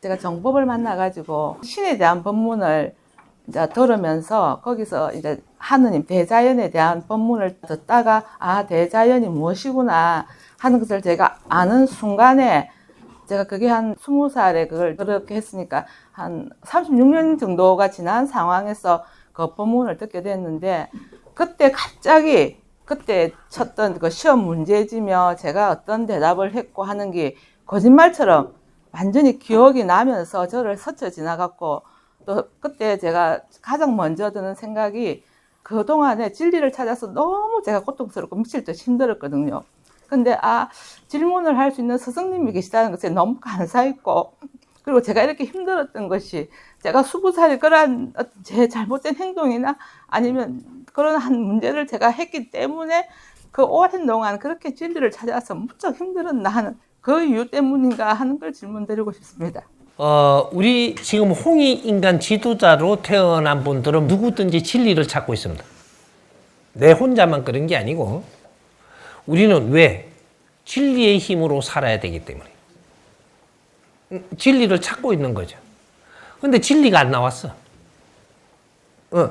제가 정법을 만나가지고 신에 대한 법문을 이제 들으면서 거기서 이제 하느님 대자연에 대한 법문을 듣다가 아 대자연이 무엇이구나 하는 것을 제가 아는 순간에 제가 그게 한 스무 살에 그걸 그렇게 했으니까 한 36년 정도가 지난 상황에서 그 법문을 듣게 됐는데 그때 갑자기 그때 쳤던 그 시험 문제지며 제가 어떤 대답을 했고 하는 게 거짓말처럼 완전히 기억이 나면서 저를 스쳐 지나갔고 또 그때 제가 가장 먼저 드는 생각이 그동안에 진리를 찾아서 너무 제가 고통스럽고 미칠 듯 힘들었거든요. 근데 아 질문을 할 수 있는 스승님이 계시다는 것에 너무 감사했고 그리고 제가 이렇게 힘들었던 것이 제가 수부살이 어떤 제 잘못된 행동이나 아니면 그런 한 문제를 제가 했기 때문에 그 오랜 동안 그렇게 진리를 찾아서 무척 힘들었나 하는 그 이유 때문인가 하는 걸 질문드리고 싶습니다. 어, 우리 지금 홍익 인간 지도자로 태어난 분들은 누구든지 진리를 찾고 있습니다. 내 혼자만 그런 게 아니고 우리는 왜 진리의 힘으로 살아야 되기 때문에 음, 진리를 찾고 있는 거죠. 근데 진리가 안 나왔어. 어.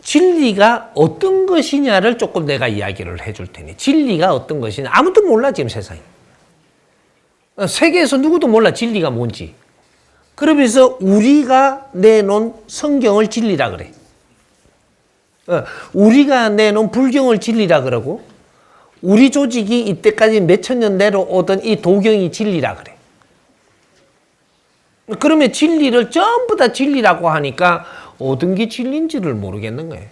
진리가 어떤 것이냐를 조금 내가 이야기를 해줄 테니 진리가 어떤 것이냐 아무도 몰라 지금 세상에. 어, 세계에서 누구도 몰라 진리가 뭔지. 그러면서 우리가 내놓은 성경을 진리라 그래. 어, 우리가 내놓은 불경을 진리라 그러고 우리 조직이 이때까지 몇천 년 내려오던 이 도경이 진리라 그래. 그러면 진리를 전부 다 진리라고 하니까 어떤 게 진리인지를 모르겠는 거예요.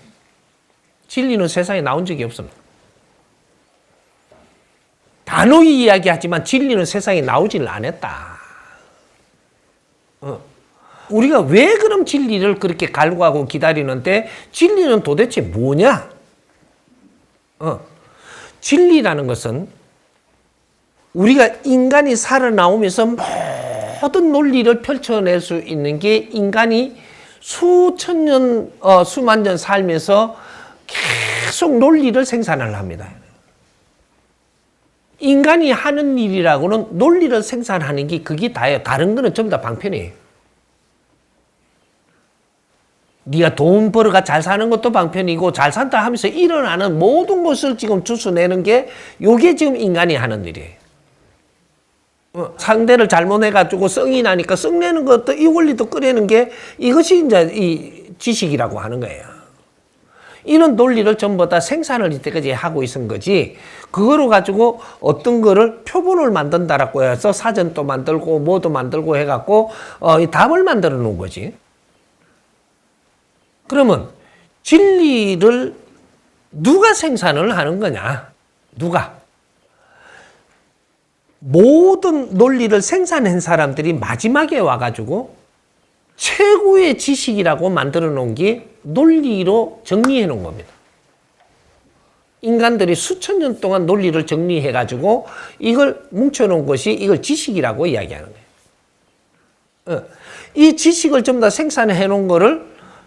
진리는 세상에 나온 적이 없습니다. 단호히 이야기하지만 진리는 세상에 나오질 않았다. 어. 우리가 왜 그럼 진리를 그렇게 갈구하고 기다리는데 진리는 도대체 뭐냐? 어. 진리라는 것은 우리가 인간이 살아나오면서 모든 논리를 펼쳐낼 수 있는 게 인간이 수천 년, 어, 수만 년 살면서 계속 논리를 생산을 합니다. 인간이 하는 일이라고는 논리를 생산하는 게 그게 다예요. 다른 거는 전부 다 방편이에요. 네가 돈 벌어가 잘 사는 것도 방편이고 잘 산다 하면서 일어나는 모든 것을 지금 주스내는 게 요게 지금 인간이 하는 일이에요. 어, 상대를 잘못해가지고 성이 나니까 썩내는 것도 이 원리도 끄내는 게 이것이 이제 이 지식이라고 하는 거예요. 이런 논리를 전부 다 생산을 이때까지 하고 있은 거지. 그거로 가지고 어떤 거를 표본을 만든다라고 해서 사전도 만들고 뭐도 만들고 해갖고 어, 이 답을 만들어 놓은 거지. 그러면 진리를 누가 생산을 하는 거냐? 누가? 모든 논리를 생산한 사람들이 마지막에 와가지고 최고의 지식이라고 만들어 놓은 게 논리로 정리해 놓은 겁니다. 인간들이 수천 년 동안 논리를 정리해 가지고 이걸 뭉쳐 놓은 것이 이걸 지식이라고 이야기하는 거예요. 어. 이 지식을 전부 다 생산해 놓은 거를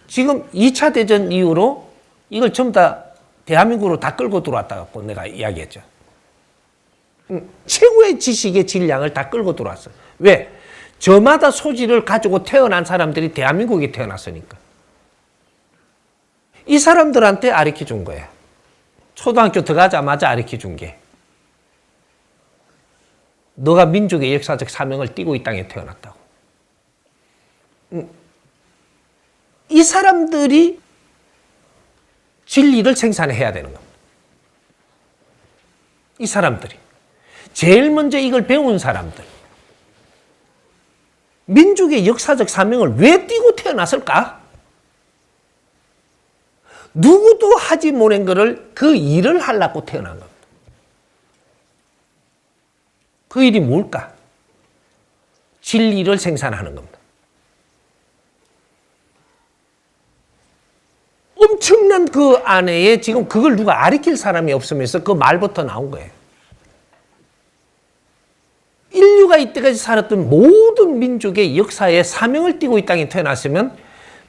지금 2차 대전 이후로 이걸 전부 다 대한민국으로 다 끌고 들어왔다고 내가 이야기했죠. 음, 최고의 지식의 질량을 다 끌고 들어왔어요. 왜? 저마다 소질을 가지고 태어난 사람들이 대한민국에 태어났으니까. 이 사람들한테 아르켜 준 거야. 초등학교 들어가자마자 아르켜 준 게. 너가 민족의 역사적 사명을 띠고 이 땅에 태어났다고. 음, 이 사람들이 진리를 생산해야 되는 겁니다. 이 사람들이. 제일 먼저 이걸 배운 사람들. 민족의 역사적 사명을 왜 띠고 태어났을까? 누구도 하지 못한 것을 그 일을 하려고 태어난 겁니다. 그 일이 뭘까? 진리를 생산하는 겁니다. 엄청난 그 안에 지금 그걸 누가 아리킬 사람이 없으면서 그 말부터 나온 거예요. 이때까지 살았던 모든 민족의 역사에 사명을 띠고 이 땅에 태어났으면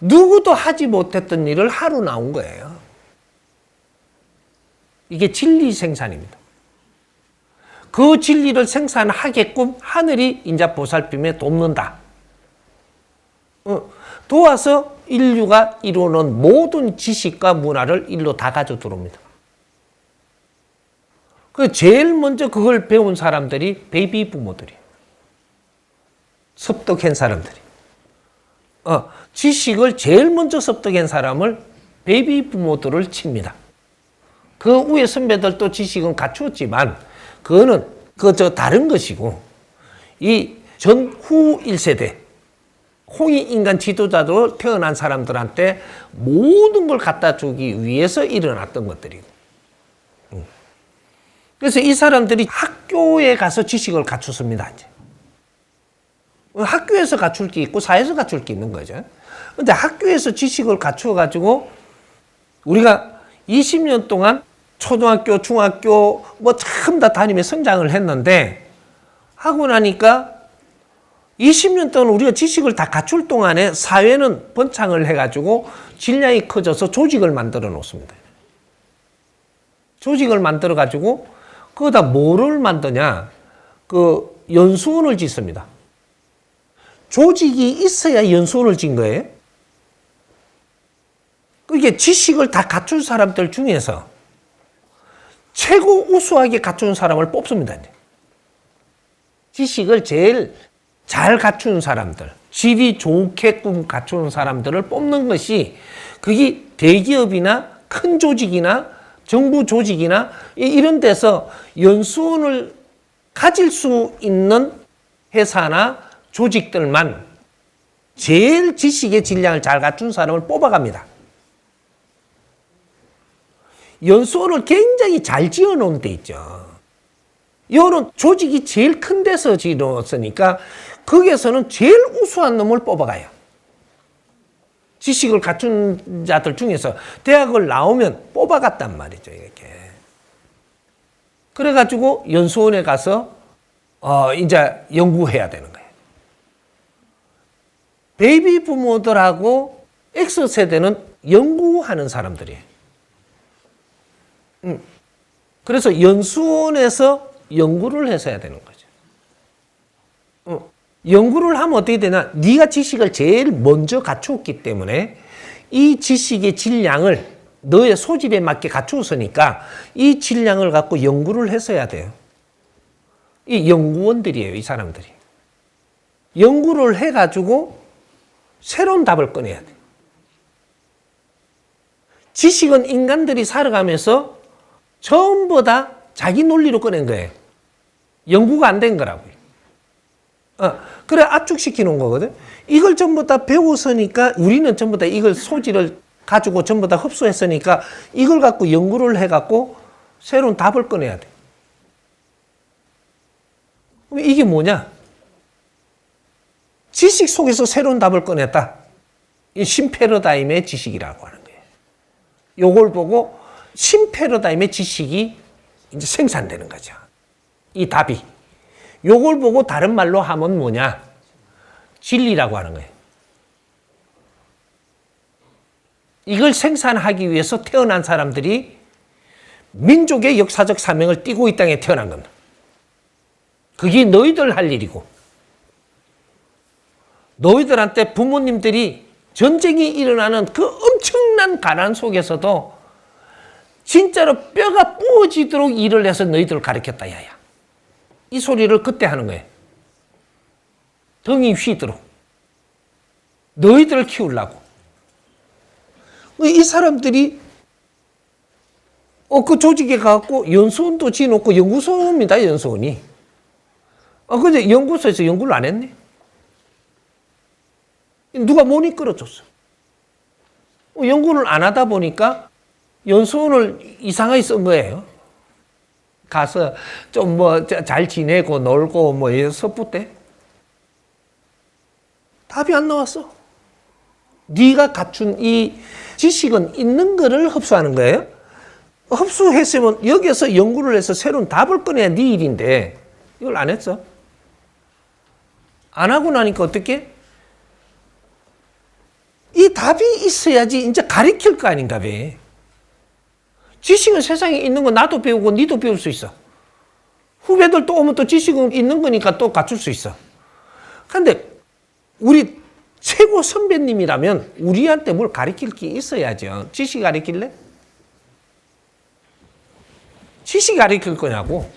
누구도 하지 못했던 일을 하루 나온 거예요. 이게 진리 생산입니다. 그 진리를 생산하게끔 하늘이 인자 보살핌에 돕는다. 도와서 인류가 이루는 모든 지식과 문화를 일로 다 가져 들어옵니다. 그 제일 먼저 그걸 배운 사람들이 베이비 부모들이에요. 습득한 사람들이. 어, 지식을 제일 먼저 습득한 사람을 베이비 부모들을 칩니다. 그 위에 선배들도 지식은 갖추었지만 그거는 그저 다른 것이고 이 전후 1세대 홍익 인간 지도자로 태어난 사람들한테 모든 걸 갖다 주기 위해서 일어났던 것들이고. 음. 그래서 이 사람들이 학교에 가서 지식을 갖췄습니다, 이제. 학교에서 갖출 게 있고 사회에서 갖출 게 있는 거죠. 근데 학교에서 지식을 갖추어 가지고 우리가 20년 동안 초등학교, 중학교 뭐 참 다 다니며 성장을 했는데 하고 나니까 20년 동안 우리가 지식을 다 갖출 동안에 사회는 번창을 해가지고 질량이 커져서 조직을 만들어 놓습니다. 조직을 만들어 가지고 거기다 뭐를 만드냐? 그 연수원을 짓습니다. 조직이 있어야 연수원을 짓 거예요. 그게 지식을 다 갖춘 사람들 중에서 최고 우수하게 갖춘 사람을 뽑습니다. 지식을 제일 잘 갖춘 사람들, 질이 좋게끔 갖춘 사람들을 뽑는 것이 그게 대기업이나 큰 조직이나 정부 조직이나 이- 이런 데서 연수원을 가질 수 있는 회사나 조직들만 제일 지식의 질량을 잘 갖춘 사람을 뽑아갑니다. 연수원을 굉장히 잘 지어 놓은 데 있죠. 요런 조직이 제일 큰 데서 지었으니까 거기에서는 제일 우수한 놈을 뽑아가요. 지식을 갖춘 자들 중에서 대학을 나오면 뽑아갔단 말이죠, 이렇게. 그래가지고 연수원에 가서 어, 이제 연구해야 되는 거예요. 베이비 부모들하고 X세대는 연구하는 사람들이에요. 음. 그래서 연수원에서 연구를 해서 해야 되는 거죠. 어, 연구를 하면 어떻게 되나? 네가 지식을 제일 먼저 갖추었기 때문에 이 지식의 질량을 너의 소질에 맞게 갖추었으니까 이 질량을 갖고 연구를 해야 돼요. 이 연구원들이에요, 이 사람들이. 연구를 해가지고 새로운 답을 꺼내야 돼. 지식은 인간들이 살아가면서 전부 다 자기 논리로 꺼낸 거예요. 연구가 안 된 거라고요. 어, 그래 압축시켜 놓은 거거든. 이걸 전부 다 배웠으니까 우리는 전부 다 이걸 소질을 가지고 전부 다 흡수했으니까 이걸 갖고 연구를 해갖고 새로운 답을 꺼내야 돼. 이게 뭐냐? 지식 속에서 새로운 답을 꺼냈다. 이 신패러다임의 지식이라고 하는 거예요. 요걸 보고 신패러다임의 지식이 이제 생산되는 거죠. 이 답이. 요걸 보고 다른 말로 하면 뭐냐? 진리라고 하는 거예요. 이걸 생산하기 위해서 태어난 사람들이 민족의 역사적 사명을 띠고 이 땅에 태어난 겁니다. 그게 너희들 할 일이고, 너희들한테 부모님들이 전쟁이 일어나는 그 엄청난 가난 속에서도 진짜로 뼈가 부어지도록 일을 해서 너희들을 가르쳤다, 야야. 이 소리를 그때 하는 거예요. 등이 휘도록. 너희들을 키우려고. 이 사람들이 어, 그 조직에 가갖고 연수원도 지어놓고 연구소입니다, 연수원이. 어, 근데 연구소에서 연구를 안 했네. 누가 못 이끌어줬어. 어, 연구를 안 하다 보니까 연수원을 이상하게 쓴 거예요. 가서 좀 뭐 잘 지내고 놀고 뭐 섭부 때 답이 안 나왔어. 네가 갖춘 이 지식은 있는 거를 흡수하는 거예요. 흡수했으면 여기서 연구를 해서 새로운 답을 꺼내야 네 일인데 이걸 안 했어. 안 하고 나니까 어떻게? 이 답이 있어야지 이제 가리킬 거 아닌가 봐. 지식은 세상에 있는 거 나도 배우고 니도 배울 수 있어. 후배들 또 오면 또 지식은 있는 거니까 또 갖출 수 있어. 근데 우리 최고 선배님이라면 우리한테 뭘 가르칠 게 있어야죠. 지식 가르칠래? 지식 가르칠 거냐고.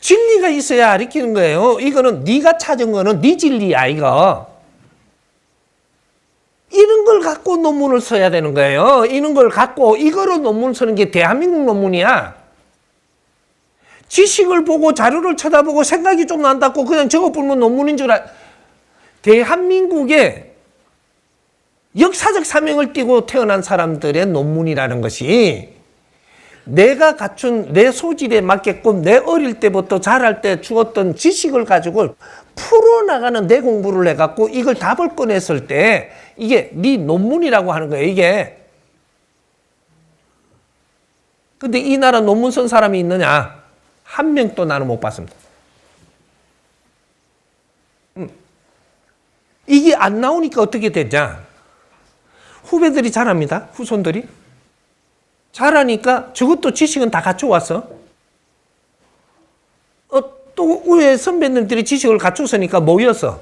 진리가 있어야 가르치는 거예요. 이거는 네가 찾은 거는 네 진리야, 이거. 이런 걸 갖고 논문을 써야 되는 거예요. 이런 걸 갖고 이거로 논문 쓰는 게 대한민국 논문이야. 지식을 보고 자료를 쳐다보고 생각이 좀 난다고 그냥 적어 보면 논문인 줄 알. 대한민국의 역사적 사명을 띠고 태어난 사람들의 논문이라는 것이 내가 갖춘 내 소질에 맞게끔 내 어릴 때부터 자랄 때 주었던 지식을 가지고 풀어나가는 내 공부를 해갖고 이걸 답을 꺼냈을 때 이게 네 논문이라고 하는 거예요, 이게. 근데 이 나라 논문 쓴 사람이 있느냐? 한 명도 나는 못 봤습니다. 음. 이게 안 나오니까 어떻게 되냐? 후배들이 잘합니다. 후손들이. 잘하니까 저것도 지식은 다 갖춰왔어. 어, 또 위에 선배님들이 지식을 갖췄으니까 모였어.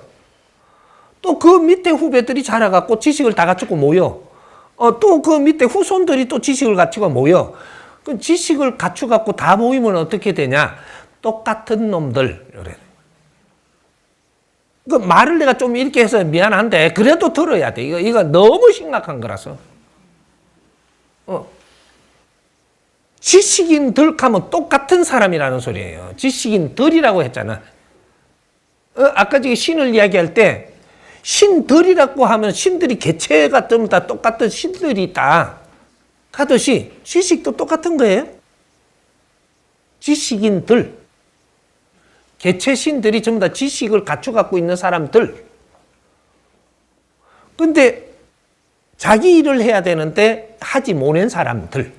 또그 밑에 후배들이 자라갖고 지식을 다 갖추고 모여. 어, 또 그 밑에 후손들이 또 지식을 갖추고 모여. 그 지식을 갖추갖고 다 모이면 어떻게 되냐? 똑같은 놈들. 이래. 그 말을 내가 좀 이렇게 해서 미안한데 그래도 들어야 돼. 이거 이거 너무 심각한 거라서. 어. 지식인들 하면 똑같은 사람이라는 소리예요. 지식인들이라고 했잖아. 어, 아까 저기 신을 이야기할 때 신들이라고 하면 신들이 개체가 전부 다 똑같은 신들이 있다. 하듯이 지식도 똑같은 거예요. 지식인들. 개체 신들이 전부 다 지식을 갖춰 갖고 있는 사람들. 근데 자기 일을 해야 되는데 하지 못한 사람들.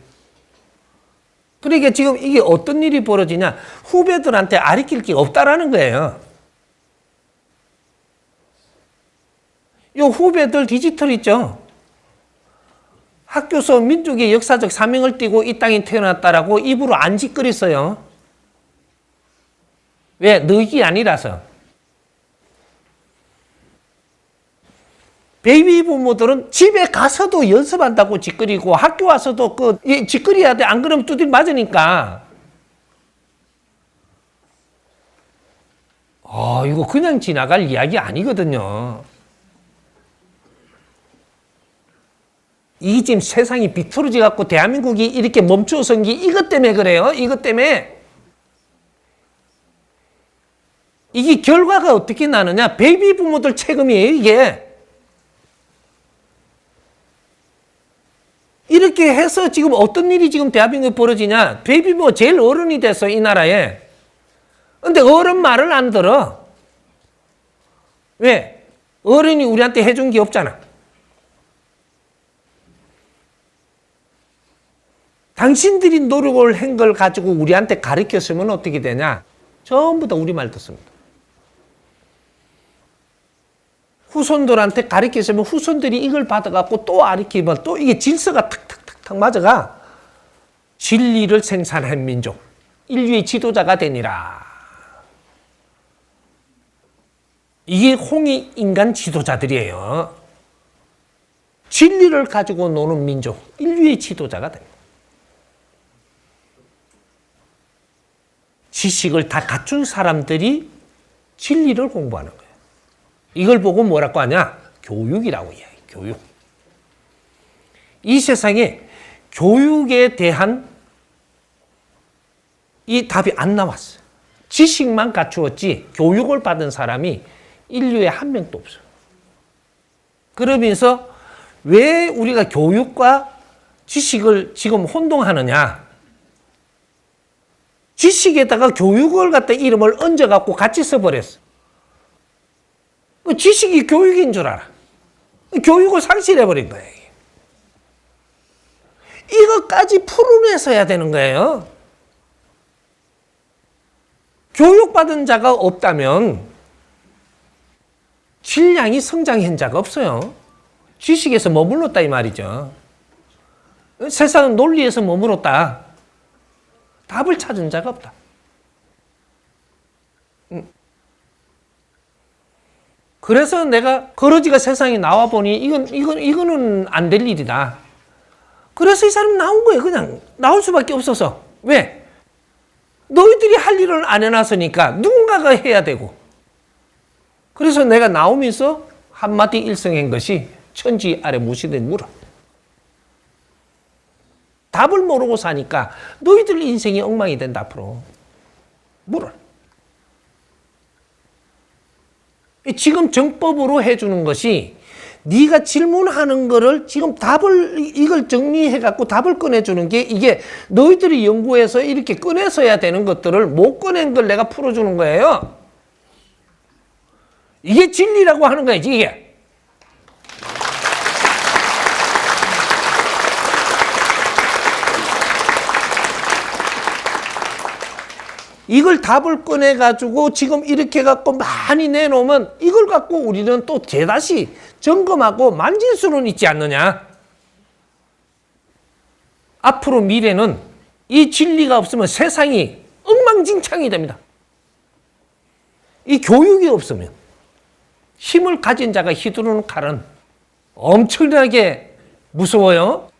그러니까 지금 이게 어떤 일이 벌어지냐? 후배들한테 아리킬 게 없다라는 거예요. 요 후배들 디지털 있죠? 학교서 민족의 역사적 사명을 띠고 이 땅에 태어났다라고 입으로 안 짓거렸어요. 왜? 늙이 아니라서. 베이비 부모들은 집에 가서도 연습한다고 짓거리고 학교 와서도 그이 짓거려야 돼. 안 그러면 두들 맞으니까. 아, 이거 그냥 지나갈 이야기 아니거든요. 이 지금 세상이 비틀어져 갖고 대한민국이 이렇게 멈추어 선게 이것 때문에 그래요. 이것 때문에. 이게 결과가 어떻게 나느냐? 베이비 부모들 책임이에요, 이게. 이렇게 해서 지금 어떤 일이 지금 대한민국에 벌어지냐? 베이비 부모 제일 어른이 됐어, 이 나라에. 근데 어른 말을 안 들어. 왜? 어른이 우리한테 해준 게 없잖아. 당신들이 노력을 한 걸 가지고 우리한테 가르쳤으면 어떻게 되냐? 전부 다 우리 말 듣습니다. 후손들한테 가르쳤으면 후손들이 이걸 받아갖고 또 가르치면 또 이게 질서가 탁 맞아가 진리를 생산한 민족, 인류의 지도자가 되니라. 이게 홍익 인간 지도자들이에요. 진리를 가지고 노는 민족, 인류의 지도자가 됩니다. 지식을 다 갖춘 사람들이 진리를 공부하는 거예요. 이걸 보고 뭐라고 하냐? 교육이라고 이야기. 교육. 이 세상에 교육에 대한 이 답이 안 나왔어요. 지식만 갖추었지 교육을 받은 사람이 인류에 한 명도 없어요. 그러면서 왜 우리가 교육과 지식을 지금 혼동하느냐? 지식에다가 교육을 갖다 이름을 얹어갖고 같이 써버렸어. 그 지식이 교육인 줄 알아. 교육을 상실해버린 거예요. 이것까지 풀어내서야 되는 거예요. 교육받은 자가 없다면 질량이 성장한 자가 없어요. 지식에서 머물렀다 이 말이죠. 세상은 논리에서 머물렀다. 답을 찾은 자가 없다. 음. 그래서 내가 거러지가 세상에 나와 보니 이건 이건 이거는 안 될 일이다. 그래서 이 사람 나온 거예요. 그냥 나올 수밖에 없어서 왜? 너희들이 할 일을 안 해놨으니까 누군가가 해야 되고. 그래서 내가 나오면서 한마디 일성한 것이 천지 아래 무시된 물어. 답을 모르고 사니까 너희들 인생이 엉망이 된다 앞으로. 물어. 지금 정법으로 해주는 것이 네가 질문하는 거를 지금 답을 이걸 정리해 갖고 답을 꺼내 주는 게 이게 너희들이 연구해서 이렇게 꺼내서야 되는 것들을 못 꺼낸 걸 내가 풀어 주는 거예요. 이게 진리라고 하는 거야지 이게. 이걸 답을 꺼내 가지고 지금 이렇게 갖고 많이 내놓으면 이걸 갖고 우리는 또 재다시 점검하고 만질 수는 있지 않느냐. 앞으로 미래는 이 진리가 없으면 세상이 엉망진창이 됩니다. 이 교육이 없으면 힘을 가진 자가 휘두르는 칼은 엄청나게 무서워요.